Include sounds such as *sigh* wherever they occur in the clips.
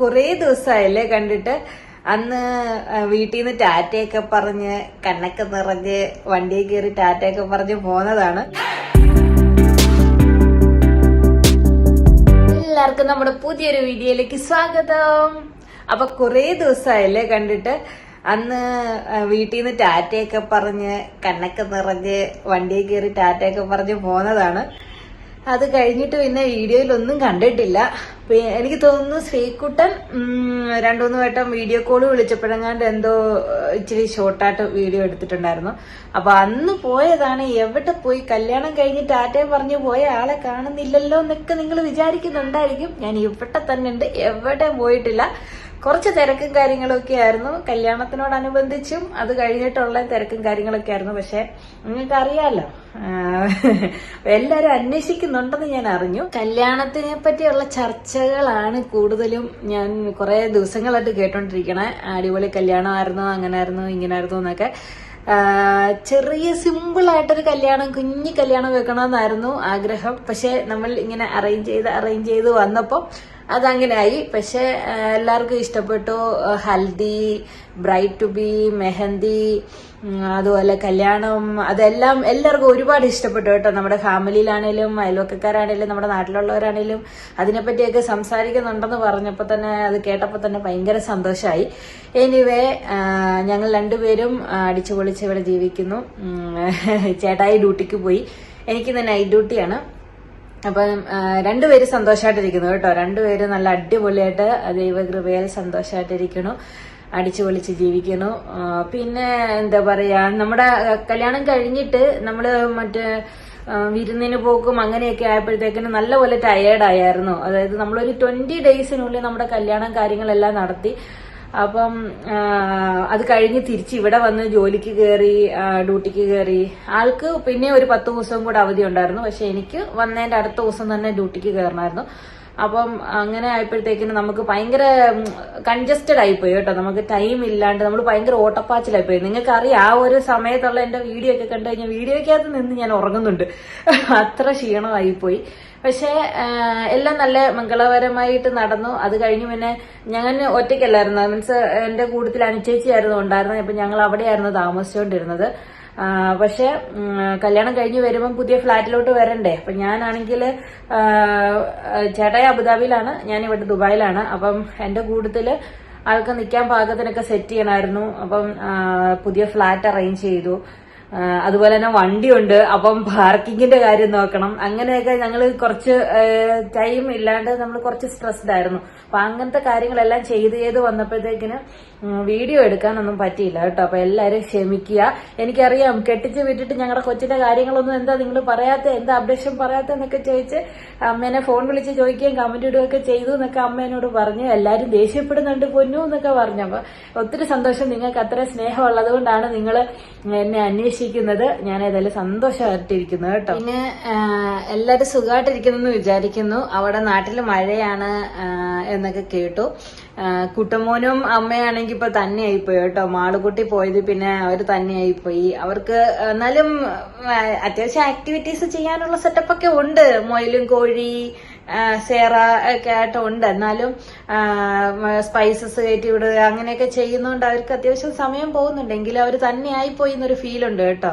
കുറേ ദിവസമായല്ലേ കണ്ടിട്ട്? അന്ന് വീട്ടിൽ നിന്ന് ടാറ്റയൊക്കെ പറഞ്ഞ് കണ്ണൊക്കെ നിറഞ്ഞ് വണ്ടിയിൽ കയറി ടാറ്റയൊക്കെ പറഞ്ഞ് പോന്നതാണ്. എല്ലാവർക്കും നമ്മുടെ പുതിയൊരു വീഡിയോയിലേക്ക് സ്വാഗതം. അപ്പൊ കുറേ ദിവസമായല്ലേ കണ്ടിട്ട്? അന്ന് വീട്ടിൽ നിന്ന് ടാറ്റയൊക്കെ പറഞ്ഞ് കണ്ണൊക്കെ നിറഞ്ഞ് വണ്ടിയിൽ കയറി ടാറ്റയൊക്കെ പറഞ്ഞ് പോന്നതാണ്. അത് കഴിഞ്ഞിട്ട് പിന്നെ വീഡിയോയിലൊന്നും കണ്ടിട്ടില്ല. എനിക്ക് തോന്നുന്നു ശ്രീകുട്ടൻ രണ്ടു മൂന്ന് വട്ടം വീഡിയോ കോൾ വിളിച്ചപ്പോഴെങ്ങാണ്ട് എന്തോ ഇച്ചിരി ഷോർട്ടായിട്ട് വീഡിയോ എടുത്തിട്ടുണ്ടായിരുന്നു. അപ്പൊ അന്ന് പോയതാണ് എവിടെ പോയി? കല്യാണം കഴിഞ്ഞിട്ട് ടാറ്റയെ പറഞ്ഞു പോയ ആളെ കാണുന്നില്ലല്ലോ എന്നൊക്കെ നിങ്ങൾ വിചാരിക്കുന്നുണ്ടായിരിക്കും. ഞാൻ ഇവിടെ തന്നെ ഉണ്ട് എവിടെ പോയിട്ടില്ല. കുറച്ച് തിരക്കും കാര്യങ്ങളൊക്കെ ആയിരുന്നു. കല്യാണത്തിനോടനുബന്ധിച്ചും അത് കഴിഞ്ഞിട്ടുള്ള തിരക്കും കാര്യങ്ങളൊക്കെ ആയിരുന്നു. പക്ഷെ നിങ്ങൾക്ക് അറിയാലോ എല്ലാരും അന്വേഷിക്കുന്നുണ്ടെന്ന് ഞാൻ അറിഞ്ഞു. കല്യാണത്തിനെ പറ്റിയുള്ള ചർച്ചകളാണ് കൂടുതലും ഞാൻ കുറെ ദിവസങ്ങളായിട്ട് കേട്ടോണ്ടിരിക്കണേ. അടിപൊളി കല്യാണമായിരുന്നു അങ്ങനായിരുന്നു ഇങ്ങനായിരുന്നു എന്നൊക്കെ. ആ, ചെറിയ സിമ്പിൾ ആയിട്ടൊരു കല്യാണം കുഞ്ഞു കല്യാണം വെക്കണമെന്നായിരുന്നു ആഗ്രഹം. പക്ഷെ നമ്മൾ ഇങ്ങനെ അറേഞ്ച് ചെയ്ത് അറേഞ്ച് ചെയ്ത് വന്നപ്പോൾ അതങ്ങനെ ആയി പക്ഷെ എല്ലാവർക്കും ഇഷ്ടപ്പെട്ടു. Haldi bride to be mehndi അതുപോലെ കല്യാണം അതെല്ലാം എല്ലാവർക്കും ഒരുപാട് ഇഷ്ടപ്പെട്ടു കേട്ടോ. നമ്മുടെ ഫാമിലിയിലാണേലും അയൽവക്കക്കാരാണേലും നമ്മുടെ നാട്ടിലുള്ളവരാണേലും അതിനെപ്പറ്റിയൊക്കെ സംസാരിക്കുന്നുണ്ടെന്ന് പറഞ്ഞപ്പോൾ തന്നെ അത് കേട്ടപ്പോൾ തന്നെ ഭയങ്കര സന്തോഷമായി എനിവേ ഞങ്ങൾ രണ്ടുപേരും അടിച്ചു പൊളിച്ച് ഇവിടെ ജീവിക്കുന്നു. ചേട്ടായി ഡ്യൂട്ടിക്ക് പോയി. എനിക്കിന്ന് നൈറ്റ് ഡ്യൂട്ടിയാണ് അപ്പം രണ്ടുപേര് സന്തോഷമായിട്ടിരിക്കുന്നു കേട്ടോ. രണ്ടുപേരും നല്ല അടിപൊളിയായിട്ട് ദൈവകൃപയാൽ സന്തോഷമായിട്ടിരിക്കണു അടിച്ചു പൊളിച്ച് ജീവിക്കുന്നു. പിന്നെ എന്താ പറയാ നമ്മുടെ കല്യാണം കഴിഞ്ഞിട്ട് നമ്മൾ മറ്റേ വിരുന്നിന് പോക്കും അങ്ങനെയൊക്കെ ആയപ്പോഴത്തേക്കിന് നല്ലപോലെ ടയേർഡ് ആയിരുന്നു അതായത് നമ്മളൊരു ട്വന്റി ഡേയ്സിനുള്ളിൽ നമ്മുടെ കല്യാണം കാര്യങ്ങളെല്ലാം നടത്തി. അപ്പം അത് കഴിഞ്ഞ് തിരിച്ച് ഇവിടെ വന്ന് ജോലിക്ക് കയറി ഡ്യൂട്ടിക്ക് കയറി ആൾക്ക് പിന്നെ ഒരു പത്ത് ദിവസം കൂടെ അവധി ഉണ്ടായിരുന്നു. പക്ഷെ എനിക്ക് വന്നതിന്റെ അടുത്ത ദിവസം തന്നെ ഡ്യൂട്ടിക്ക് കയറണമായിരുന്നു അപ്പം അങ്ങനെ ആയപ്പോഴത്തേക്കിന് നമുക്ക് ഭയങ്കര കൺജസ്റ്റഡ് ആയിപ്പോയി കേട്ടോ. നമുക്ക് ടൈം ഇല്ലാണ്ട് നമ്മൾ ഭയങ്കര ഓട്ടപ്പാച്ചിലായിപ്പോയി. നിങ്ങൾക്ക് അറിയാം ആ ഒരു സമയത്തുള്ള എന്റെ വീഡിയോ ഒക്കെ കണ്ടു കഴിഞ്ഞാൽ വീഡിയോയ്ക്കകത്ത് നിന്ന് ഞാൻ ഉറങ്ങുന്നുണ്ട്. അത്ര ക്ഷീണമായിപ്പോയി. പക്ഷേ എല്ലാം നല്ല മംഗളകരമായിട്ട് നടന്നു. അത് കഴിഞ്ഞ് പിന്നെ ഞങ്ങൾ ഒറ്റയ്ക്കല്ലായിരുന്നു. മീൻസ് എന്റെ കൂട്ടത്തിൽ അനുചേച്ചിയായിരുന്നു ഉണ്ടായിരുന്നത്. അപ്പൊ ഞങ്ങൾ അവിടെയായിരുന്നു താമസിച്ചുകൊണ്ടിരുന്നത്. പക്ഷെ കല്യാണം കഴിഞ്ഞ് വരുമ്പം പുതിയ ഫ്ലാറ്റിലോട്ട് വരണ്ടേ? അപ്പൊ ഞാനാണെങ്കിൽ ചേട്ടായി അബുദാബിയിലാണ്. ഞാൻ ദുബായിലാണ്. അപ്പം എന്റെ കൂട്ടത്തിൽ ആൾക്ക് നിൽക്കാൻ പാകത്തിനൊക്കെ സെറ്റ് ചെയ്യണമായിരുന്നു. അപ്പം പുതിയ ഫ്ലാറ്റ് അറേഞ്ച് ചെയ്തു. അതുപോലെ തന്നെ വണ്ടിയുണ്ട്. അപ്പം പാർക്കിങ്ങിന്റെ കാര്യം നോക്കണം. അങ്ങനെയൊക്കെ ഞങ്ങൾ കുറച്ച് ടൈം ഇല്ലാണ്ട് നമ്മൾ കുറച്ച് സ്ട്രെസ്ഡ് ആയിരുന്നു. അപ്പൊ അങ്ങനത്തെ കാര്യങ്ങളെല്ലാം ചെയ്ത് ചെയ്ത് വന്നപ്പോഴത്തേക്കിന് വീഡിയോ എടുക്കാനൊന്നും പറ്റിയില്ല കേട്ടോ. അപ്പൊ എല്ലാരും ക്ഷമിക്കുക. എനിക്കറിയാം കെട്ടിച്ച് വിട്ടിട്ട് ഞങ്ങളുടെ കൊച്ചിന്റെ കാര്യങ്ങളൊന്നും എന്താ നിങ്ങൾ പറയാത്ത? എന്താ അപ്ഡേഷൻ പറയാത്ത എന്നൊക്കെ ചോദിച്ച് അമ്മേനെ ഫോൺ വിളിച്ച് ചോദിക്കുകയും കമന്റ് ഇടുകയൊക്കെ ചെയ്തു എന്നൊക്കെ അമ്മ എന്നോട് പറഞ്ഞു. എല്ലാരും ദേഷ്യപ്പെടുന്നുണ്ട് പൊന്നു എന്നൊക്കെ പറഞ്ഞു. അപ്പൊ ഒത്തിരി സന്തോഷം നിങ്ങൾക്ക്. അത്ര സ്നേഹമുള്ളത് കൊണ്ടാണ് നിങ്ങൾ എന്നെ അന്വേഷിക്കുന്നത് ഞാൻ ഏതായാലും സന്തോഷമായിട്ടിരിക്കുന്നു കേട്ടോ. പിന്നെ എല്ലാവരും സുഖമായിട്ടിരിക്കുന്നു വിചാരിക്കുന്നു. അവിടെ നാട്ടിൽ മഴയാണ് എന്നൊക്കെ കേട്ടു. കുട്ടമോനും അമ്മയാണെങ്കിൽ ഇപ്പൊ തന്നെയായിപ്പോയി കേട്ടോ. മാളുകുട്ടി പോയത് പിന്നെ അവർ തന്നെയായിപ്പോയി. അവർക്ക് എന്നാലും അത്യാവശ്യം ആക്ടിവിറ്റീസ് ചെയ്യാനുള്ള സെറ്റപ്പ് ഒക്കെ ഉണ്ട്. മൊയിലും കോഴി സേറ ഒക്കെ ആയിട്ട് ഉണ്ട് എന്നാലും സ്പൈസസ് കയറ്റി വിടുക അങ്ങനെയൊക്കെ ചെയ്യുന്നതുകൊണ്ട് അവർക്ക് അത്യാവശ്യം സമയം പോകുന്നുണ്ടെങ്കിൽ അവർ തന്നെയായി പോയി എന്നൊരു ഫീൽ ഉണ്ട് കേട്ടോ.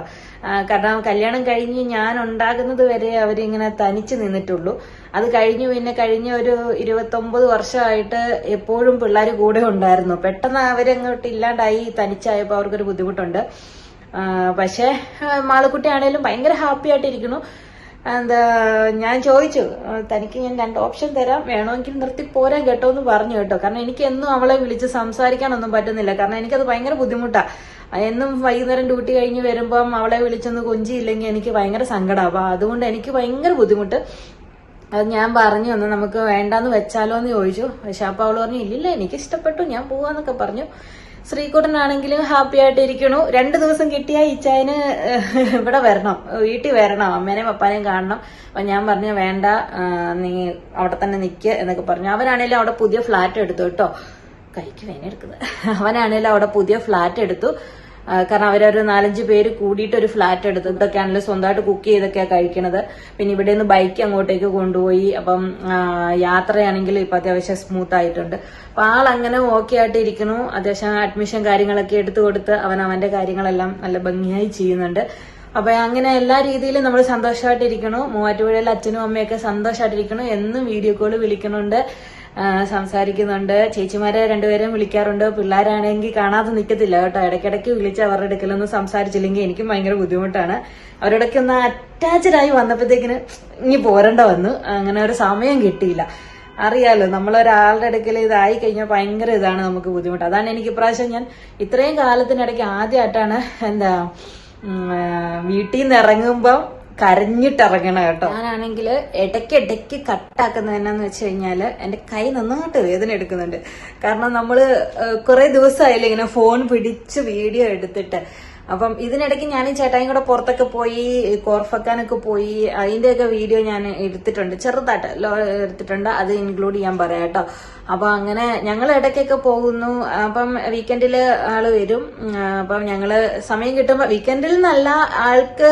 കാരണം കല്യാണം കഴിഞ്ഞ് ഞാൻ ഉണ്ടാകുന്നത് വരെ അവരിങ്ങനെ തനിച്ച് നിന്നിട്ടുള്ളൂ. അത് കഴിഞ്ഞു പിന്നെ കഴിഞ്ഞ ഒരു ഇരുപത്തൊമ്പത് വർഷമായിട്ട് എപ്പോഴും പിള്ളേർ കൂടെ ഉണ്ടായിരുന്നു. പെട്ടെന്ന് അവരങ്ങോട്ട് ഇല്ലാണ്ടായി തനിച്ചായപ്പോൾ അവർക്കൊരു ബുദ്ധിമുട്ടുണ്ട്. പക്ഷേ മാളക്കുട്ടി ആണെങ്കിലും ഭയങ്കര ഹാപ്പി ആയിട്ടിരിക്കുന്നു. എന്താ ഞാൻ ചോദിച്ചു തനിക്ക് ഞാൻ രണ്ട് ഓപ്ഷൻ തരാം. വേണമെങ്കിൽ നിർത്തി പോരാൻ കേട്ടോ എന്ന് പറഞ്ഞു കേട്ടോ. കാരണം എനിക്ക് എന്നും അവളെ വിളിച്ച് സംസാരിക്കാനൊന്നും പറ്റുന്നില്ല. കാരണം എനിക്കത് ഭയങ്കര ബുദ്ധിമുട്ടാണ് എന്നും വൈകുന്നേരം ഡ്യൂട്ടി കഴിഞ്ഞ് വരുമ്പം അവളെ വിളിച്ചൊന്ന് കൊഞ്ചിയില്ലെങ്കിൽ എനിക്ക് ഭയങ്കര സങ്കടമാവാ അതുകൊണ്ട് എനിക്ക് ഭയങ്കര ബുദ്ധിമുട്ട്. അത് ഞാൻ പറഞ്ഞു ഒന്ന് നമുക്ക് വേണ്ടാന്ന് വെച്ചാലോ എന്ന് ചോദിച്ചു. പക്ഷെ അപ്പൊ അവൾ പറഞ്ഞു ഇല്ലില്ല എനിക്ക് ഇഷ്ടപ്പെട്ടു ഞാൻ പോവാന്നൊക്കെ പറഞ്ഞു. ശ്രീകുട്ടനാണെങ്കിലും ഹാപ്പി ആയിട്ട് ഇരിക്കണു രണ്ടു ദിവസം കിട്ടിയ ഇച്ചായന് ഇവിടെ വരണം. വീട്ടിൽ വരണം. അമ്മേനെയും പപ്പാനെയും കാണണം. അപ്പൊ ഞാൻ പറഞ്ഞു വേണ്ട നീ അവിടെ തന്നെ നിക്ക് എന്നൊക്കെ പറഞ്ഞു. അവനാണേലും അവിടെ പുതിയ ഫ്ലാറ്റ് എടുത്തു കേട്ടോ. കൈക്ക് വേന എടുക്കുന്നത്. അവനാണേലും അവിടെ പുതിയ ഫ്ലാറ്റ് എടുത്തു. കാരണം അവരൊരു നാലഞ്ച് പേര് കൂടിയിട്ട് ഒരു ഫ്ലാറ്റ് എടുത്ത് ഇതൊക്കെയാണല്ലോ സ്വന്തമായിട്ട് കുക്ക് ചെയ്തൊക്കെയാണ് കഴിക്കണത്. പിന്നെ ഇവിടെ നിന്ന് ബൈക്ക് അങ്ങോട്ടേക്ക് കൊണ്ടുപോയി. അപ്പം യാത്രയാണെങ്കിൽ ഇപ്പൊ അത്യാവശ്യം സ്മൂത്ത് ആയിട്ടുണ്ട്. അപ്പൊ ആൾ അങ്ങനെ ഓക്കെ ആയിട്ട് ഇരിക്കുന്നു. അത്യാവശ്യം അഡ്മിഷൻ കാര്യങ്ങളൊക്കെ എടുത്തു കൊടുത്ത് അവൻ അവന്റെ കാര്യങ്ങളെല്ലാം നല്ല ഭംഗിയായി ചെയ്യുന്നുണ്ട്. അപ്പൊ അങ്ങനെ എല്ലാ രീതിയിലും നമ്മൾ സന്തോഷമായിട്ടിരിക്കണു മൂവാറ്റുപുഴയിലെ അച്ഛനും അമ്മയൊക്കെ സന്തോഷമായിട്ടിരിക്കണു എന്നും വീഡിയോ കോൾ വിളിക്കണുണ്ട് സംസാരിക്കുന്നുണ്ട്. ചേച്ചിമാരെ രണ്ടുപേരും വിളിക്കാറുണ്ട്. പിള്ളേരാണെങ്കിൽ കാണാതെ നിൽക്കത്തില്ല കേട്ടോ. ഇടയ്ക്കിടയ്ക്ക് വിളിച്ച് അവരുടെ അടുക്കലൊന്നും സംസാരിച്ചില്ലെങ്കിൽ എനിക്കും ഭയങ്കര ബുദ്ധിമുട്ടാണ്. അവരോടൊക്കെ ഒന്ന് അറ്റാച്ചഡായി വന്നപ്പോഴത്തേക്കിന് ഇനി പോരണ്ട വന്നു അങ്ങനെ ഒരു സമയം കിട്ടിയില്ല. അറിയാലോ നമ്മൾ ഒരാളുടെ അടുക്കൽ ഇതായി കഴിഞ്ഞാൽ ഭയങ്കര ഇതാണ് നമുക്ക് ബുദ്ധിമുട്ട്. അതാണ് എനിക്ക് ഇപ്രാവശ്യം ഞാൻ ഇത്രയും കാലത്തിനിടയ്ക്ക് ആദ്യമായിട്ടാണ് എന്താ വീട്ടിൽ നിന്ന് ഇറങ്ങുമ്പോൾ കരഞ്ഞിട്ടിറങ്ങണം കേട്ടോ. ഞാനാണെങ്കിൽ ഇടയ്ക്ക് ഇടയ്ക്ക് കട്ടാക്കുന്നത് എന്നാന്ന് വെച്ച് കഴിഞ്ഞാൽ എന്റെ കൈ നന്നായിട്ട് വേദന എടുക്കുന്നുണ്ട്. കാരണം നമ്മൾ കുറെ ദിവസമായില്ലേ ഇങ്ങനെ ഫോൺ പിടിച്ച് വീഡിയോ എടുത്തിട്ട്. അപ്പം ഇതിനിടയ്ക്ക് ഞാൻ ചേട്ടായും കൂടെ പുറത്തൊക്കെ പോയി കോർഫക്കാനൊക്കെ പോയി അതിന്റെയൊക്കെ വീഡിയോ ഞാൻ എടുത്തിട്ടുണ്ട് ചെറുതായിട്ട് എടുത്തിട്ടുണ്ട് അത് ഇൻക്ലൂഡ് ചെയ്യാൻ പറയാം കേട്ടോ. അപ്പൊ അങ്ങനെ ഞങ്ങൾ ഇടയ്ക്കൊക്കെ പോകുന്നു. അപ്പം വീക്കെൻഡിൽ ആൾ വരും. അപ്പം ഞങ്ങൾ സമയം കിട്ടുമ്പോൾ വീക്കെൻഡിൽ നിന്നല്ല ആൾക്ക്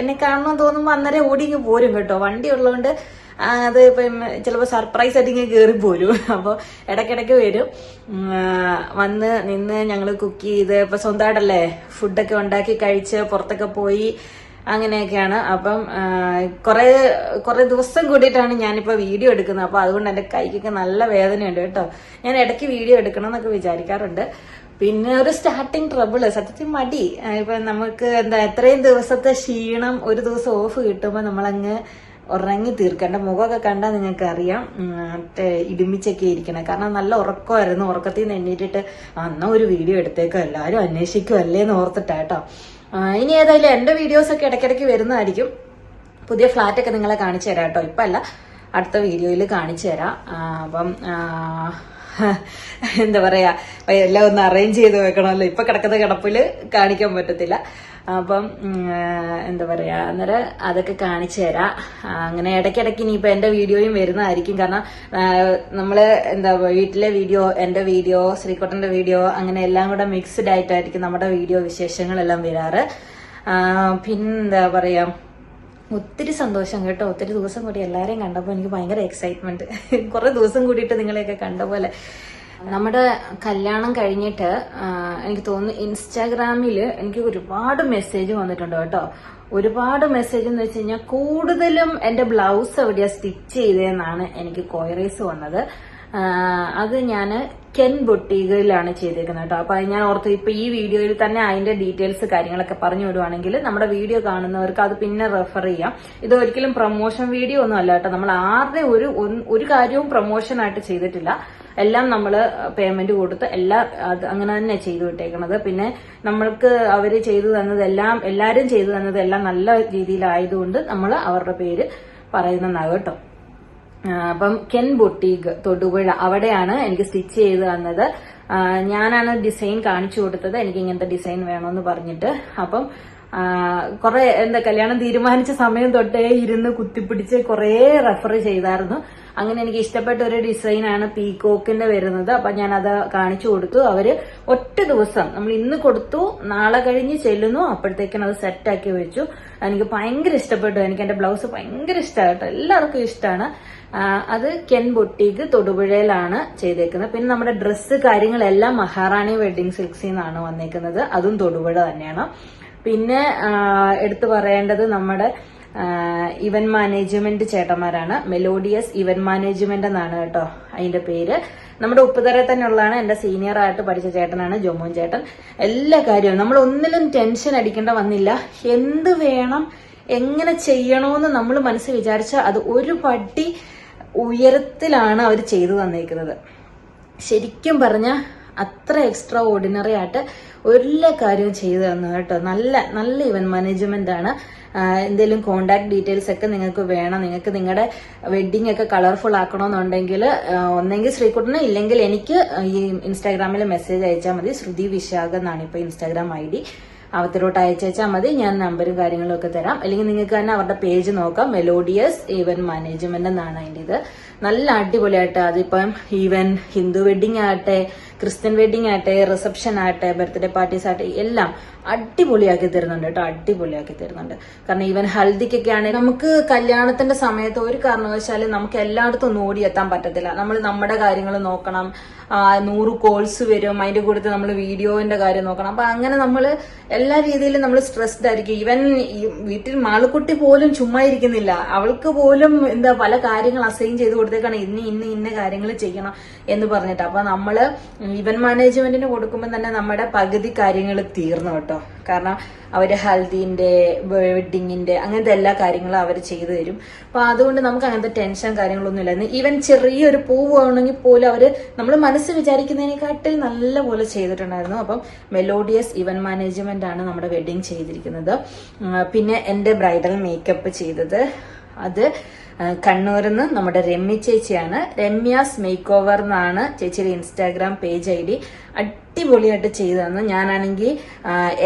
എന്നെ കാണണമെന്ന് തോന്നുമ്പോൾ അന്നേരം ഓടിങ്ങ് പോരും കേട്ടോ. വണ്ടി ഉള്ളതുകൊണ്ട് അത് പിന്നെ ചിലപ്പോൾ സർപ്രൈസ് ആയിട്ട് ഇങ്ങനെ കയറി പോരും. അപ്പോൾ ഇടയ്ക്കിടയ്ക്ക് വരും. വന്ന് നിന്ന് ഞങ്ങൾ കുക്ക് ചെയ്ത് ഇപ്പം സ്വന്തമായിട്ടല്ലേ ഫുഡൊക്കെ ഉണ്ടാക്കി കഴിച്ച് പുറത്തൊക്കെ പോയി അങ്ങനെയൊക്കെയാണ്. അപ്പം കുറേ കുറേ ദിവസം കൂടിയിട്ടാണ് ഞാനിപ്പോൾ വീഡിയോ എടുക്കുന്നത്. അപ്പോൾ അതുകൊണ്ട് എന്റെ കൈക്കൊക്കെ നല്ല വേദനയുണ്ട് കേട്ടോ. ഞാൻ ഇടയ്ക്ക് വീഡിയോ എടുക്കണം എന്നൊക്കെ വിചാരിക്കാറുണ്ട്. പിന്നെ ഒരു സ്റ്റാർട്ടിങ് ട്രബിൾ സത്യത്തിൽ മടി. ഇപ്പം നമുക്ക് എന്താ എത്രയും ദിവസത്തെ ക്ഷീണം ഒരു ദിവസം ഓഫ് കിട്ടുമ്പോൾ നമ്മളങ്ങ് ഉറങ്ങി തീർക്കേണ്ട മുഖമൊക്കെ കണ്ടാൽ നിങ്ങൾക്ക് അറിയാം ഇടുമിച്ചൊക്കെ ഇരിക്കണം. കാരണം നല്ല ഉറക്കമായിരുന്നു. ഉറക്കത്തിൽ നിന്ന് എണ്ണീറ്റിട്ട് അന്ന ഒരു വീഡിയോ എടുത്തേക്കോ? എല്ലാവരും അന്വേഷിക്കും അല്ലേ? എന്ന് ഓർത്തിട്ടാട്ടോ ഇനി ഏതായാലും എന്റെ വീഡിയോസ് ഒക്കെ ഇടയ്ക്കിടയ്ക്ക് വരുന്നതായിരിക്കും. പുതിയ ഫ്ലാറ്റ് ഒക്കെ നിങ്ങളെ കാണിച്ചു തരാം കേട്ടോ. ഇപ്പല്ല അടുത്ത വീഡിയോയിൽ കാണിച്ചു തരാം. അപ്പം *laughs* എന്താ പറയാ എല്ലാം ഒന്ന് അറേഞ്ച് ചെയ്ത് വെക്കണമല്ലോ. ഇപ്പൊ കിടക്കുന്ന കിടപ്പിൽ കാണിക്കാൻ പറ്റത്തില്ല. അപ്പം എന്താ പറയാ അന്നേരം അതൊക്കെ കാണിച്ചു തരാം. അങ്ങനെ ഇടയ്ക്കിടയ്ക്ക് ഇനിയിപ്പോ എന്റെ വീഡിയോയും വരുന്നതായിരിക്കും. കാരണം നമ്മൾ എന്താ വീട്ടിലെ വീഡിയോ എന്റെ വീഡിയോ ശ്രീകോട്ടന്റെ വീഡിയോ അങ്ങനെ എല്ലാം കൂടെ മിക്സ്ഡ് ആയിട്ടായിരിക്കും നമ്മുടെ വീഡിയോ വിശേഷങ്ങളെല്ലാം വരാറ്. പിന്നെന്താ പറയാ ഒത്തിരി സന്തോഷം കേട്ടോ. ഒത്തിരി ദിവസം കൂടി എല്ലാവരെയും കണ്ടപ്പോൾ എനിക്ക് ഭയങ്കര എക്സൈറ്റ്മെന്റ് *laughs* കുറെ ദിവസം കൂടിയിട്ട് നിങ്ങളെയൊക്കെ കണ്ട പോലെ. നമ്മുടെ കല്യാണം കഴിഞ്ഞിട്ട് എനിക്ക് തോന്നുന്നു ഇൻസ്റ്റാഗ്രാമിൽ എനിക്ക് ഒരുപാട് മെസ്സേജ് വന്നിട്ടുണ്ട് കേട്ടോ. ഒരുപാട് മെസ്സേജ് എന്ന് വെച്ച് കഴിഞ്ഞാൽ കൂടുതലും എന്റെ ബ്ലൗസ് എവിടെയാ സ്റ്റിച്ച് ചെയ്തതെന്നാണ് എനിക്ക് കോയറീസ് വന്നത്. അത് ഞാൻ കെൻ ബൊട്ടീകയിലാണ് ചെയ്തേക്കുന്നത് കേട്ടോ. അപ്പൊ ഞാൻ ഓർത്ത് ഇപ്പൊ ഈ വീഡിയോയിൽ തന്നെ അതിന്റെ ഡീറ്റെയിൽസ് കാര്യങ്ങളൊക്കെ പറഞ്ഞു വിടുവാണെങ്കിൽ നമ്മുടെ വീഡിയോ കാണുന്നവർക്ക് അത് പിന്നെ റെഫർ ചെയ്യാം. ഇത് ഒരിക്കലും പ്രൊമോഷൻ വീഡിയോ ഒന്നും അല്ല കേട്ടോ. നമ്മൾ ആരുടെ ഒരു ഒരു കാര്യവും പ്രൊമോഷൻ ആയിട്ട് ചെയ്തിട്ടില്ല. എല്ലാം നമ്മൾ പേയ്മെന്റ് കൊടുത്ത് എല്ലാം അത് അങ്ങനെ തന്നെ ചെയ്തു വിട്ടേക്കണത്. പിന്നെ നമ്മൾക്ക് അവർ ചെയ്തു തന്നതെല്ലാം എല്ലാവരും ചെയ്തു തന്നതെല്ലാം നല്ല രീതിയിലായതുകൊണ്ട് നമ്മൾ അവരുടെ പേര് പറയുന്നതാകും കേട്ടോ. അപ്പം കെൻ ബൊട്ടീഗ് തൊടുപുഴ അവിടെയാണ് എനിക്ക് സ്റ്റിച്ച് ചെയ്ത് തന്നത്. ഞാനാണ് ഡിസൈൻ കാണിച്ചു കൊടുത്തത്. എനിക്ക് ഇങ്ങനത്തെ ഡിസൈൻ വേണമെന്ന് പറഞ്ഞിട്ട്. അപ്പം കുറെ എന്താ കല്യാണം തീരുമാനിച്ച സമയം തൊട്ടേ ഇരുന്ന് കുത്തിപ്പിടിച്ച് കുറെ റെഫർ ചെയ്തായിരുന്നു. അങ്ങനെ എനിക്ക് ഇഷ്ടപ്പെട്ട ഒരു ഡിസൈനാണ് പീകോക്കിന്റെ വരുന്നത്. അപ്പൊ ഞാൻ അത് കാണിച്ചു കൊടുത്തു. അവർ ഒറ്റ ദിവസം നമ്മൾ ഇന്ന് കൊടുത്തു നാളെ കഴിഞ്ഞ് ചെല്ലുന്നു അപ്പോഴത്തേക്കും അത് സെറ്റാക്കി വെച്ചു. എനിക്ക് ഭയങ്കര ഇഷ്ടപ്പെട്ടു. എനിക്ക് എന്റെ ബ്ലൗസ് ഭയങ്കര ഇഷ്ടമായിട്ടോ എല്ലാവർക്കും ഇഷ്ടമാണ്. അത് കെൻ ബൊട്ടീക്ക് തൊടുപുഴയിലാണ് ചെയ്തേക്കുന്നത്. പിന്നെ നമ്മുടെ ഡ്രസ്സ് കാര്യങ്ങളെല്ലാം മഹാറാണി വെഡിങ് സിൽക്സിൽ നിന്നാണ് വന്നേക്കുന്നത്. അതും തൊടുപുഴ തന്നെയാണ്. പിന്നെ എടുത്തു പറയേണ്ടത് നമ്മുടെ ഇവന്റ് മാനേജ്മെന്റ് ചേട്ടന്മാരാണ്. മെലോഡിയസ് ഇവന്റ് മാനേജ്മെന്റ് എന്നാണ് കേട്ടോ അതിന്റെ പേര്. നമ്മുടെ ഉപ്പുതറ തന്നെ ഉള്ളതാണ് എന്റെ സീനിയർ ആയിട്ട് പഠിച്ച ചേട്ടനാണ് ജോമോൻ ചേട്ടൻ. എല്ലാ കാര്യവും നമ്മൾ ഒന്നിലും ടെൻഷൻ അടിക്കേണ്ട വന്നില്ല. എന്ത് വേണം എങ്ങനെ ചെയ്യണമെന്ന് നമ്മൾ മനസ്സിൽ വിചാരിച്ചാൽ അത് ഒരു പടി ഉയരത്തിലാണ് അവർ ചെയ്തു തന്നേക്കുന്നത്. ശരിക്കും പറഞ്ഞ അത്ര എക്സ്ട്രാ ഓർഡിനറി ആയിട്ട് എല്ലാ കാര്യവും ചെയ്തു തന്നു കേട്ടോ. നല്ല നല്ല ഇവൻ മാനേജ്മെന്റ് ആണ്. എന്തെങ്കിലും കോണ്ടാക്ട് ഡീറ്റെയിൽസ് ഒക്കെ നിങ്ങൾക്ക് വേണം. നിങ്ങൾക്ക് നിങ്ങളുടെ വെഡ്ഡിംഗ് ഒക്കെ കളർഫുൾ ആക്കണമെന്നുണ്ടെങ്കിൽ ഒന്നെങ്കിൽ ശ്രീകുട്ടന് ഇല്ലെങ്കിൽ എനിക്ക് ഈ ഇൻസ്റ്റാഗ്രാമിൽ മെസ്സേജ് അയച്ചാൽ മതി. ശ്രുതി വിശാഖ് എന്നാണ് ഇപ്പൊ ഇൻസ്റ്റാഗ്രാം ഐ ഡി അവത്തിലോട്ട് അയച്ചാൽ മതി. ഞാൻ നമ്പറും കാര്യങ്ങളും ഒക്കെ തരാം. അല്ലെങ്കിൽ നിങ്ങൾക്ക് തന്നെ അവരുടെ പേജ് നോക്കാം. മെലോഡിയസ് ഈവന്റ് മാനേജ്മെന്റ് എന്നാണ് അതിന്റെ ഇത് നല്ല അടിപൊളിയായിട്ട് അതിപ്പം ഈവൻ ഹിന്ദു വെഡിങ് ആകട്ടെ ക്രിസ്ത്യൻ വെഡിങ് ആട്ടെ റിസപ്ഷൻ ആട്ടെ ബർത്ത്ഡേ പാർട്ടീസ് ആട്ടെ എല്ലാം അടിപൊളിയാക്കി തരുന്നുണ്ട് കേട്ടോ അടിപൊളിയാക്കി തരുന്നുണ്ട്. കാരണം ഈവൻ ഹൽദിക്കൊക്കെ ആണെങ്കിൽ നമുക്ക് കല്യാണത്തിന്റെ സമയത്ത് ഒരു കാരണവശാലും നമുക്ക് എല്ലായിടത്തും ഒന്നും ഓടിയെത്താൻ പറ്റത്തില്ല. നമ്മൾ നമ്മുടെ കാര്യങ്ങൾ നോക്കണം. നൂറ് കോൾസ് വരും. അതിന്റെ കൂട്ടത്തിൽ നമ്മൾ വീഡിയോന്റെ കാര്യം നോക്കണം. അപ്പൊ അങ്ങനെ നമ്മൾ എല്ലാ രീതിയിലും നമ്മൾ സ്ട്രെസ്ഡ് ആയിരിക്കും. ഈവൻ വീട്ടിൽ മാളുക്കുട്ടി പോലും ചുമ്മാ ഇരിക്കുന്നില്ല. അവൾക്ക് പോലും എന്താ പല കാര്യങ്ങൾ അസൈൻ ചെയ്ത് കൊടുത്തേക്കാണ്. ഇന്ന് ഇന്ന് ഇന്ന കാര്യങ്ങൾ ചെയ്യണം എന്ന് പറഞ്ഞിട്ട്. അപ്പൊ നമ്മൾ ഇവന്റ് മാനേജ്മെന്റിന് കൊടുക്കുമ്പോൾ തന്നെ നമ്മുടെ പകുതി കാര്യങ്ങൾ തീർന്നു കേട്ടോ. കാരണം അവർ ഹൽദീന്റെ വെഡിങ്ങിന്റെ അങ്ങനത്തെ എല്ലാ കാര്യങ്ങളും അവർ ചെയ്തു തരും. അപ്പോൾ അതുകൊണ്ട് നമുക്ക് അങ്ങനത്തെ ടെൻഷൻ കാര്യങ്ങളൊന്നും ഇല്ലായിരുന്നു ഈവൻ ചെറിയൊരു പൂ പോകണമെങ്കിൽ പോലും അവർ നമ്മൾ മനസ്സ് വിചാരിക്കുന്നതിനെക്കാട്ടിൽ നല്ല പോലെ ചെയ്തിട്ടുണ്ടായിരുന്നു. അപ്പം മെലോഡിയസ് ഇവന്റ് മാനേജ്മെന്റ് ആണ് നമ്മുടെ വെഡിങ് ചെയ്തിരിക്കുന്നത്. പിന്നെ എന്റെ ബ്രൈഡൽ മേക്കപ്പ് ചെയ്തത്. അത് കണ്ണൂരിൽ നിന്ന് നമ്മുടെ രമ്യ ചേച്ചിയാണ്. രമ്യാസ് മേക്ക് ഓവർ എന്നാണ് ചേച്ചിയുടെ ഇൻസ്റ്റാഗ്രാം പേജ് ഐ ഡി. അടിപൊളിയായിട്ട് ചെയ്തു തന്നു ഞാനാണെങ്കിൽ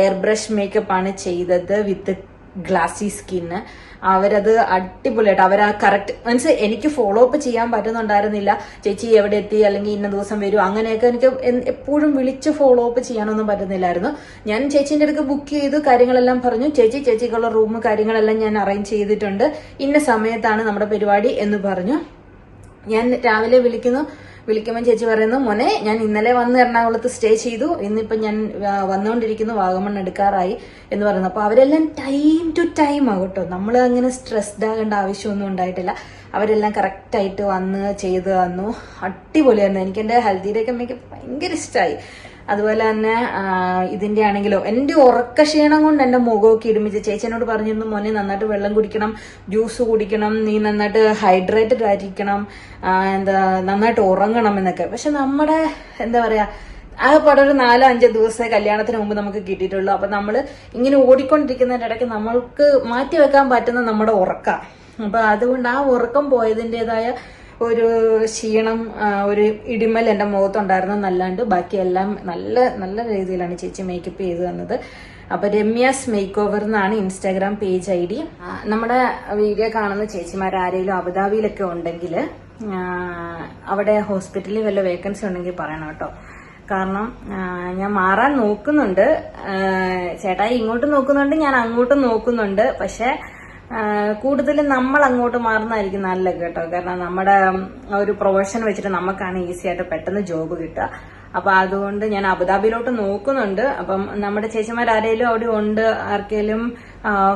എയർ ബ്രഷ് മേക്കപ്പ് ആണ് ചെയ്തത് വിത്ത് ഗ്ലാസി സ്കിന്ന് അവരത് അടിപൊളിയായിട്ട് അവർ ആ കറക്റ്റ് മീൻസ് എനിക്ക് ഫോളോ അപ്പ് ചെയ്യാൻ പറ്റുന്നുണ്ടായിരുന്നില്ല. ചേച്ചി എവിടെ എത്തി? അല്ലെങ്കിൽ ഇന്ന ദിവസം വരും? അങ്ങനെയൊക്കെ എനിക്ക് എപ്പോഴും വിളിച്ച് ഫോളോ അപ്പ് ചെയ്യാനൊന്നും പറ്റുന്നില്ലായിരുന്നു. ഞാൻ ചേച്ചീന്റെ അടുക്ക് ബുക്ക് ചെയ്ത് കാര്യങ്ങളെല്ലാം പറഞ്ഞു. ചേച്ചി ചേച്ചിക്കുള്ള റൂം കാര്യങ്ങളെല്ലാം ഞാൻ അറേഞ്ച് ചെയ്തിട്ടുണ്ട്. ഇന്ന സമയത്താണ് നമ്മുടെ പരിപാടി എന്ന് പറഞ്ഞു. ഞാൻ രാവിലെ വിളിക്കുന്നു. വിളിക്കുമ്പോൾ ചേച്ചി പറയുന്നു മോനെ ഞാൻ ഇന്നലെ വന്ന് എറണാകുളത്ത് സ്റ്റേ ചെയ്തു. ഇന്നിപ്പം ഞാൻ വന്നുകൊണ്ടിരിക്കുന്നു വാഗമൺ എടുക്കാറായി എന്ന് പറയുന്നു. അപ്പോൾ അവരെല്ലാം ടൈം ടു ടൈം ആകട്ടോ നമ്മൾ അങ്ങനെ സ്ട്രെസ്ഡ് ആകേണ്ട ആവശ്യമൊന്നും ഉണ്ടായിട്ടില്ല. അവരെല്ലാം കറക്റ്റായിട്ട് വന്ന് ചെയ്ത് തന്നു. അടിപൊളിയായിരുന്നു. എനിക്ക് എന്റെ ഹൽദിയുടെയൊക്കെ അമ്മയ്ക്ക് ഭയങ്കര ഇഷ്ടമായി അതുപോലെ തന്നെ ഇതിന്റെ ആണെങ്കിലോ എന്റെ ഉറക്കക്ഷീണം കൊണ്ട് എന്റെ മുഖമൊക്കെ ഇടുമിച്ച്. ചേച്ചിയനോട് എന്നോട് പറഞ്ഞിരുന്നു മോനെ നന്നായിട്ട് വെള്ളം കുടിക്കണം ജ്യൂസ് കുടിക്കണം നീ നന്നായിട്ട് ഹൈഡ്രേറ്റഡ് ആയിരിക്കണം എന്താ നന്നായിട്ട് ഉറങ്ങണം എന്നൊക്കെ. പക്ഷെ നമ്മുടെ എന്താ പറയാ ആ ആകെപ്പാടെ ഒരു നാലോ അഞ്ചോ ദിവസമേ കല്യാണത്തിന് മുമ്പ് നമുക്ക് കിട്ടിയിട്ടുള്ളൂ. അപ്പൊ നമ്മൾ ഇങ്ങനെ ഓടിക്കൊണ്ടിരിക്കുന്നതിന്റെ ഇടയ്ക്ക് നമ്മൾക്ക് മാറ്റി വെക്കാൻ പറ്റുന്ന നമ്മുടെ ഉറക്ക. അപ്പൊ അതുകൊണ്ട് ആ ഉറക്കം പോയതിന്റെതായ ഒരു ക്ഷീണം ഒരു ഇടിമൽ എന്റെ മുഖത്തുണ്ടായിരുന്നു എന്നല്ലാണ്ട് ബാക്കിയെല്ലാം നല്ല നല്ല രീതിയിലാണ് ചേച്ചി മേക്കപ്പ് ചെയ്തു തന്നത്. അപ്പൊ രമ്യാസ് മേക്ക് ഓവർ എന്നാണ് ഇൻസ്റ്റാഗ്രാം പേജ് ഐ ഡി നമ്മുടെ വീഡിയോ കാണുന്ന ചേച്ചിമാർ ആരെങ്കിലും അബുദാബിയിലൊക്കെ ഉണ്ടെങ്കിൽ അവിടെ ഹോസ്പിറ്റലിൽ വല്ല വേക്കൻസി ഉണ്ടെങ്കിൽ പറയണം കേട്ടോ. കാരണം ഞാൻ മാറാൻ നോക്കുന്നുണ്ട്. ചേട്ടായി ഇങ്ങോട്ട് നോക്കുന്നുണ്ട് ഞാൻ അങ്ങോട്ടും നോക്കുന്നുണ്ട്. പക്ഷെ കൂടുതലും നമ്മൾ അങ്ങോട്ട് മാറുന്നതായിരിക്കും നല്ലത് കേട്ടോ. കാരണം നമ്മുടെ ഒരു പ്രൊഫഷൻ വെച്ചിട്ട് നമുക്കാണ് ഈസി ആയിട്ട് പെട്ടെന്ന് ജോബ് കിട്ടുക. അപ്പൊ അതുകൊണ്ട് ഞാൻ അബുദാബിയിലോട്ട് നോക്കുന്നുണ്ട്. അപ്പം നമ്മുടെ ചേച്ചിമാർ ആരെങ്കിലും അവിടെ ഉണ്ട് ആർക്കെങ്കിലും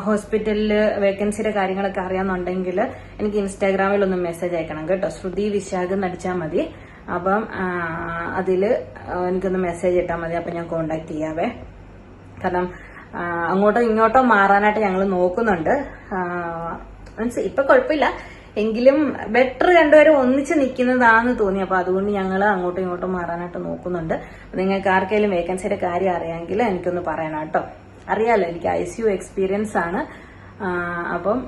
ഹോസ്പിറ്റലിൽ വേക്കൻസിയുടെ കാര്യങ്ങളൊക്കെ അറിയാന്നുണ്ടെങ്കിൽ എനിക്ക് ഇൻസ്റ്റാഗ്രാമിൽ ഒന്ന് മെസ്സേജ് അയക്കണം കേട്ടോ. ശ്രുതി വിശാഖ് നടിച്ചാൽ മതി. അപ്പം അതിൽ എനിക്കൊന്ന് മെസ്സേജ് ഇട്ടാൽ മതി. അപ്പം ഞാൻ കോണ്ടാക്ട് ചെയ്യാവേ. കാരണം അങ്ങോട്ടോ ഇങ്ങോട്ടോ മാറാനായിട്ട് ഞങ്ങൾ നോക്കുന്നുണ്ട്. മീൻസ് ഇപ്പൊ കുഴപ്പമില്ല എങ്കിലും ബെറ്റർ രണ്ടുപേരും ഒന്നിച്ച് നിൽക്കുന്നതാന്ന് തോന്നി. അപ്പൊ അതുകൊണ്ട് ഞങ്ങൾ അങ്ങോട്ടും ഇങ്ങോട്ടും മാറാനായിട്ട് നോക്കുന്നുണ്ട്. നിങ്ങൾക്ക് ആർക്കെങ്കിലും വേക്കൻസിയുടെ കാര്യം അറിയാമെങ്കിൽ എനിക്കൊന്ന് പറയണം കേട്ടോ. അറിയാലോ എനിക്ക് ഐ സി യു എക്സ്പീരിയൻസ് ആണ്. അപ്പം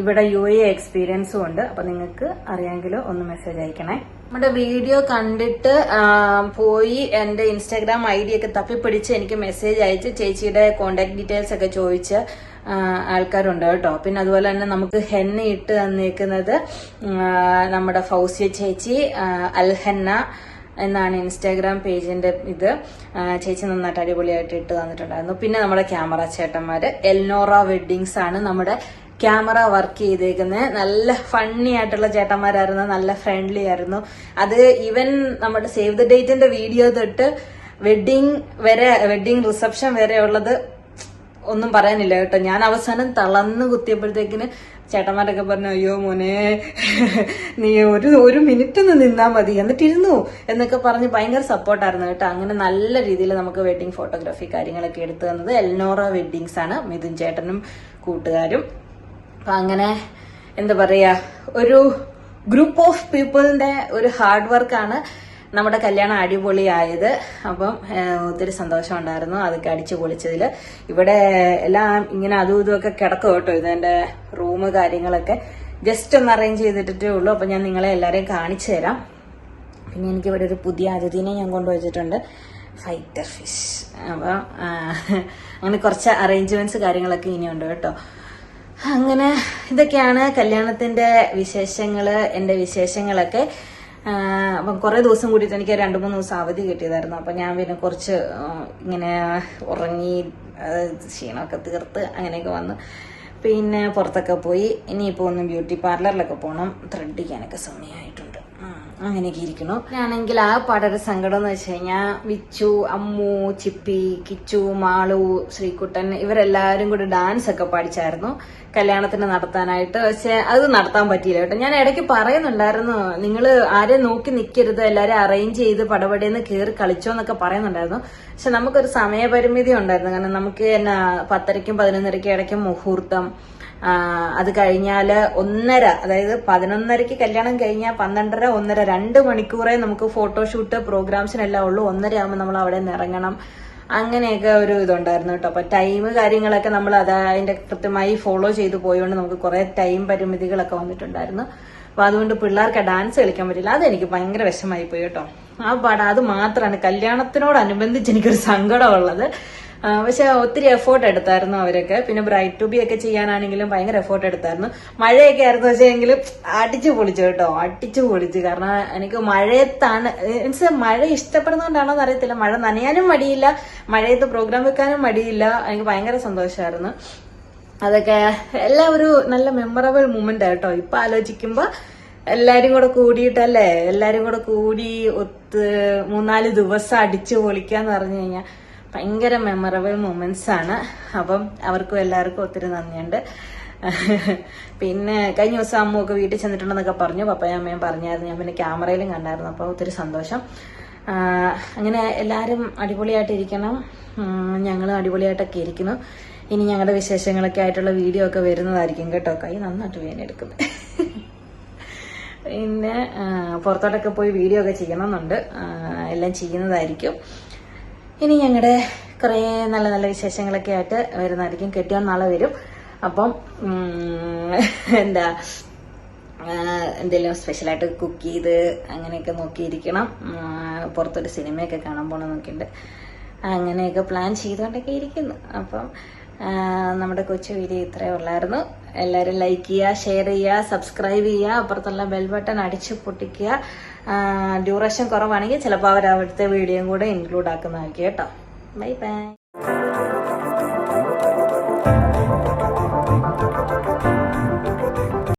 ഇവിടെ യു എ എക്സ്പീരിയൻസും ഉണ്ട്. അപ്പൊ നിങ്ങൾക്ക് അറിയാമെങ്കിൽ ഒന്ന് മെസ്സേജ് അയക്കണേ. നമ്മുടെ വീഡിയോ കണ്ടിട്ട് പോയി എന്റെ ഇൻസ്റ്റാഗ്രാം ഐ ഡി ഒക്കെ തപ്പിപ്പിടിച്ച് എനിക്ക് മെസ്സേജ് അയച്ച് ചേച്ചിയുടെ കോണ്ടാക്ട് ഡീറ്റെയിൽസ് ഒക്കെ ചോദിച്ച് ആൾക്കാരുണ്ട് കേട്ടോ. പിന്നെ അതുപോലെ തന്നെ നമുക്ക് ഹെന്ന ഇട്ട് തന്നേക്കുന്നത് നമ്മുടെ ഫൗസിയ ചേച്ചി അൽഹന്ന എന്നാണ് ഇൻസ്റ്റാഗ്രാം പേജിന്റെ ഇത്. ചേച്ചി നന്നായിട്ട് അടിപൊളിയായിട്ട് ഇട്ട് തന്നിട്ടുണ്ടായിരുന്നു. പിന്നെ നമ്മുടെ ക്യാമറ ചേട്ടന്മാര്. എൽനോറ വെഡ്ഡിങ്സ് ആണ് നമ്മുടെ ക്യാമറ വർക്ക് ചെയ്തേക്കുന്നത് നല്ല ഫണ്ണി ആയിട്ടുള്ള ചേട്ടന്മാരായിരുന്നു. നല്ല ഫ്രണ്ട്ലി ആയിരുന്നു. അത് ഈവൻ നമ്മുടെ സേവ് ദ ഡേറ്റിന്റെ വീഡിയോ തൊട്ട് വെഡ്ഡിങ് വരെ വെഡ്ഡിങ് റിസപ്ഷൻ വരെ ഉള്ളത് ഒന്നും പറയാനില്ല കേട്ടോ. ഞാൻ അവസാനം തളർന്ന് കുത്തിയപ്പോഴത്തേക്കിന് ചേട്ടന്മാരൊക്കെ പറഞ്ഞു അയ്യോ മോനെ നീ ഒരു ഒരു മിനിറ്റ് ഒന്ന് നിന്നാ മതി. എന്നിട്ട് ഇരുന്നു എന്നൊക്കെ പറഞ്ഞ് ഭയങ്കര സപ്പോർട്ടായിരുന്നു കേട്ടോ. അങ്ങനെ നല്ല രീതിയിൽ നമുക്ക് വെഡിങ് ഫോട്ടോഗ്രാഫി കാര്യങ്ങളൊക്കെ എടുത്തു തന്നത് എൽനോറ വെഡ്ഡിങ്സ് ആണ് മിഥുൻ ചേട്ടനും കൂട്ടുകാരും. അപ്പൊ അങ്ങനെ എന്താ പറയാ ഒരു ഗ്രൂപ്പ് ഓഫ് പീപ്പിളിന്റെ ഒരു ഹാർഡ് വർക്കാണ് നമ്മുടെ കല്യാണം അടിപൊളിയായത്. അപ്പം ഒത്തിരി സന്തോഷം ഉണ്ടായിരുന്നു. അതൊക്കെ അടിച്ചു പൊളിച്ചതിൽ ഇവിടെ എല്ലാം ഇങ്ങനെ അതും ഇതുമൊക്കെ കിടക്കും കേട്ടോ. ഇതെന്റെ റൂം കാര്യങ്ങളൊക്കെ. ജസ്റ്റ് ഒന്ന് അറേഞ്ച് ചെയ്തിട്ടേ ഉള്ളൂ. അപ്പൊ ഞാൻ നിങ്ങളെ എല്ലാവരെയും കാണിച്ചു തരാം. പിന്നെ എനിക്ക് ഇവിടെ ഒരു പുതിയ അതിഥിനെ ഞാൻ കൊണ്ടുവച്ചിട്ടുണ്ട്. Fighter fish. അപ്പം അങ്ങനെ കുറച്ച് അറേഞ്ച്മെന്റ്സ് കാര്യങ്ങളൊക്കെ ഇനിയുണ്ട് കേട്ടോ. അങ്ങനെ ഇതൊക്കെയാണ് കല്യാണത്തിന്റെ വിശേഷങ്ങൾ എന്റെ വിശേഷങ്ങളൊക്കെ. അപ്പം കുറേ ദിവസം കൂടിയിട്ട് എനിക്ക് രണ്ട് മൂന്ന് ദിവസം അവധി കിട്ടിയതായിരുന്നു. അപ്പം ഞാൻ പിന്നെ കുറച്ച് ഇങ്ങനെ ഉറങ്ങി ക്ഷീണമൊക്കെ തീർത്ത് അങ്ങനെയൊക്കെ വന്നു പിന്നെ പുറത്തൊക്കെ പോയി. ഇനിയിപ്പോൾ ഒന്ന് ബ്യൂട്ടി പാർലറിലൊക്കെ പോകണം. ത്രെഡ് ചെയ്യാനൊക്കെ സമയമായിട്ടുണ്ട്. അങ്ങനെയൊക്കെ ഇരിക്കണോ ഞാനെങ്കിൽ ആ പാടൊരു സങ്കടം എന്ന് വെച്ച് കഴിഞ്ഞാൽ വിച്ചു അമ്മു ചിപ്പി കിച്ചു മാളു ശ്രീകുട്ടൻ ഇവരെല്ലാവരും കൂടി ഡാൻസ് ഒക്കെ പഠിച്ചായിരുന്നു. കല്യാണത്തിന് നടത്താനായിട്ട്. പക്ഷെ അത് നടത്താൻ പറ്റിയില്ല കേട്ടോ. ഞാൻ ഇടയ്ക്ക് പറയുന്നുണ്ടായിരുന്നു നിങ്ങൾ ആരെ നോക്കി നിൽക്കരുത് എല്ലാവരും അറേഞ്ച് ചെയ്ത് പടപടിയെന്ന് കയറി കളിച്ചോ എന്നൊക്കെ പറയുന്നുണ്ടായിരുന്നു. പക്ഷെ നമുക്കൊരു സമയപരിമിതി ഉണ്ടായിരുന്നു. കാരണം നമുക്ക് എന്നാ പത്തരയ്ക്കും പതിനൊന്നരയ്ക്കും ഇടയ്ക്കും മുഹൂർത്തം അത് കഴിഞ്ഞാൽ ഒന്നര അതായത് പതിനൊന്നരയ്ക്ക് കല്യാണം കഴിഞ്ഞാൽ പന്ത്രണ്ടര ഒന്നര രണ്ട് മണിക്കൂറേ നമുക്ക് ഫോട്ടോഷൂട്ട് പ്രോഗ്രാംസിനെല്ലാം ഉള്ളൂ. ഒന്നര ആകുമ്പോൾ നമ്മൾ അവിടെ നിന്ന് ഇറങ്ങണം. അങ്ങനെയൊക്കെ ഒരു ഇതുണ്ടായിരുന്നു കേട്ടോ. അപ്പൊ ടൈം കാര്യങ്ങളൊക്കെ നമ്മൾ അത് അതിന്റെ കൃത്യമായി ഫോളോ ചെയ്ത് പോയതുകൊണ്ട് നമുക്ക് കുറെ ടൈം പരിമിതികളൊക്കെ വന്നിട്ടുണ്ടായിരുന്നു. അപ്പൊ അതുകൊണ്ട് പിള്ളേർക്ക് ഡാൻസ് കളിക്കാൻ പറ്റില്ല. അതെനിക്ക് ഭയങ്കര വിഷമായി പോയി കേട്ടോ. ആ പാട അത് മാത്രമാണ് കല്യാണത്തിനോടനുബന്ധിച്ച് എനിക്കൊരു സങ്കടമുള്ളത് പക്ഷെ ഒത്തിരി എഫേർട്ട് എടുത്തായിരുന്നു അവരൊക്കെ. പിന്നെ ബ്രൈറ്റ് ടു ബി ഒക്കെ ചെയ്യാനാണെങ്കിലും ഭയങ്കര എഫേർട്ട് എടുത്തായിരുന്നു. മഴയൊക്കെ ആയിരുന്നു പക്ഷേ എങ്കിലും അടിച്ചു പൊളിച്ചു കേട്ടോ. അടിച്ചു പൊളിച്ചു. കാരണം എനിക്ക് മഴയത്താണ് മീൻസ് മഴ ഇഷ്ടപ്പെടുന്നതുകൊണ്ടാണോ എന്ന് അറിയത്തില്ല. മഴ നനയാനും മടിയില്ല. മഴയത്ത് പ്രോഗ്രാം വെക്കാനും മടിയില്ല. എനിക്ക് ഭയങ്കര സന്തോഷമായിരുന്നു അതൊക്കെ എല്ലാം ഒരു നല്ല മെമ്മറബിൾ മൂമെന്റ് ആട്ടോ ഇപ്പൊ ആലോചിക്കുമ്പോ എല്ലാരും കൂടെ കൂടിയിട്ടല്ലേ? എല്ലാരും കൂടെ കൂടി ഒത്ത് മൂന്നാൽ ദിവസം അടിച്ചു പൊളിക്കാന്ന് പറഞ്ഞു കഴിഞ്ഞാൽ ഭയങ്കര മെമ്മറബിൾ മൂമെന്റ്സ് ആണ്. അപ്പം അവർക്കും എല്ലാവർക്കും ഒത്തിരി നന്ദിയുണ്ട്. പിന്നെ കഴിഞ്ഞ ദിവസം അമ്മയൊക്കെ വീട്ടിൽ ചെന്നിട്ടുണ്ടെന്നൊക്കെ പറഞ്ഞു. പപ്പയും അമ്മയും പറഞ്ഞായിരുന്നു. ഞാൻ പിന്നെ ക്യാമറയിലും കണ്ടായിരുന്നു. അപ്പോൾ ഒത്തിരി സന്തോഷം. അങ്ങനെ എല്ലാവരും അടിപൊളിയായിട്ടിരിക്കണം ഞങ്ങളും അടിപൊളിയായിട്ടൊക്കെ ഇരിക്കുന്നു. ഇനി ഞങ്ങളുടെ വിശേഷങ്ങളൊക്കെ ആയിട്ടുള്ള വീഡിയോ ഒക്കെ വരുന്നതായിരിക്കും കേട്ടോ. കൈ നന്നായിട്ട് വേനെടുക്കുന്നത് പിന്നെ പുറത്തോട്ടൊക്കെ പോയി വീഡിയോ ഒക്കെ ചെയ്യണമെന്നുണ്ട്. എല്ലാം ചെയ്യുന്നതായിരിക്കും. ഇനി ഞങ്ങളുടെ കുറേ നല്ല നല്ല വിശേഷങ്ങളൊക്കെ ആയിട്ട് വരുന്നതായിരിക്കും. കെട്ടിയോൻ നാളെ വരും. അപ്പം എന്താ എന്തെങ്കിലും സ്പെഷ്യലായിട്ട് കുക്ക് ചെയ്ത് അങ്ങനെയൊക്കെ നോക്കിയിരിക്കണം. പുറത്തൊരു സിനിമയൊക്കെ കാണാൻ പോകണം നോക്കിയിട്ടുണ്ട് അങ്ങനെയൊക്കെ പ്ലാൻ ചെയ്തുകൊണ്ടൊക്കെ ഇരിക്കുന്നു. അപ്പം നമ്മുടെ കൊച്ചു വീഡിയോ ഇത്രേ ഉള്ളായിരുന്നു. എല്ലാവരും ലൈക്ക് ചെയ്യുക ഷെയർ ചെയ്യുക സബ്സ്ക്രൈബ് ചെയ്യുക അപ്പുറത്തുള്ള ബെൽ ബട്ടൺ അടിച്ച് പൊട്ടിക്കുക. ഡ്യൂറേഷൻ കുറവാണെങ്കിൽ ചിലപ്പോൾ അവർ അവിടുത്തെ വീഡിയോയും കൂടെ ഇൻക്ലൂഡ് ആക്കുന്നതാക്കി കേട്ടോ. Bye bye